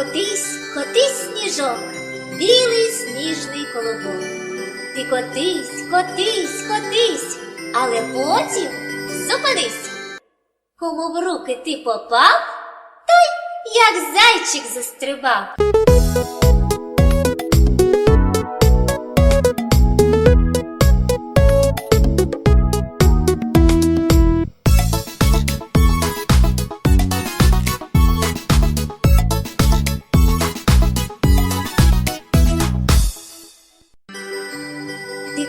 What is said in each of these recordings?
котись, котись сніжок, білий сніжний колобок. Ти котись, котись, котись, але потім зупинись. Кому в руки ти попав, той як зайчик застрибав.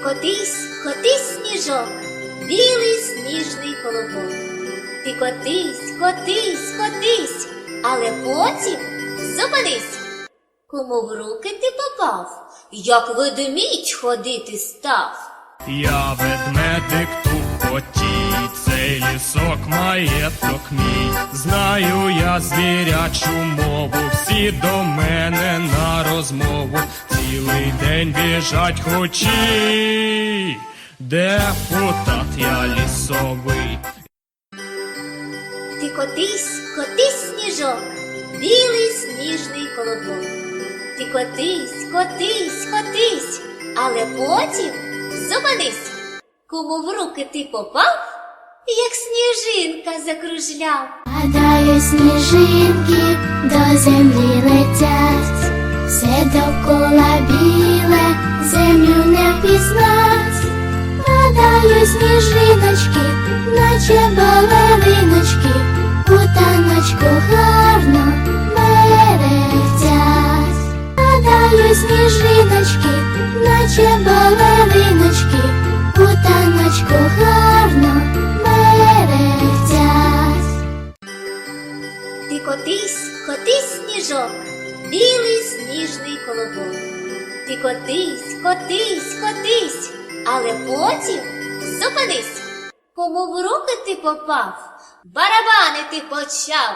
Котись, котись сніжок, білий сніжний колобок. Ти котись, котись, котись, але потім зупинись. Кому в руки ти попав, як ведмідь ходити став. Я ведмедик тупотій, цей лісок маєток мій. Знаю я звірячу мову, всі до мене на розмову. Цілий день біжать хочі. Депутат я лісовий. Ти котись, котись сніжок, білий сніжний колобок. Ти котись, котись, котись, але потім зупинись. Кому в руки ти попав, як сніжинка закружляв. Падають сніжинки, до землі летять, все довкола біле, землю не впізнать. Падають сніжиночки, наче балериночки, у гарно мерехтять. Падають сніжиночки, наче балериночки, у гарно мерехтять. Ти котись, котись сніжок, білий сніжний колобок. Ти котись, котись, котись, але потім зупинись. Кому в руки ти попав, барабани ти почав.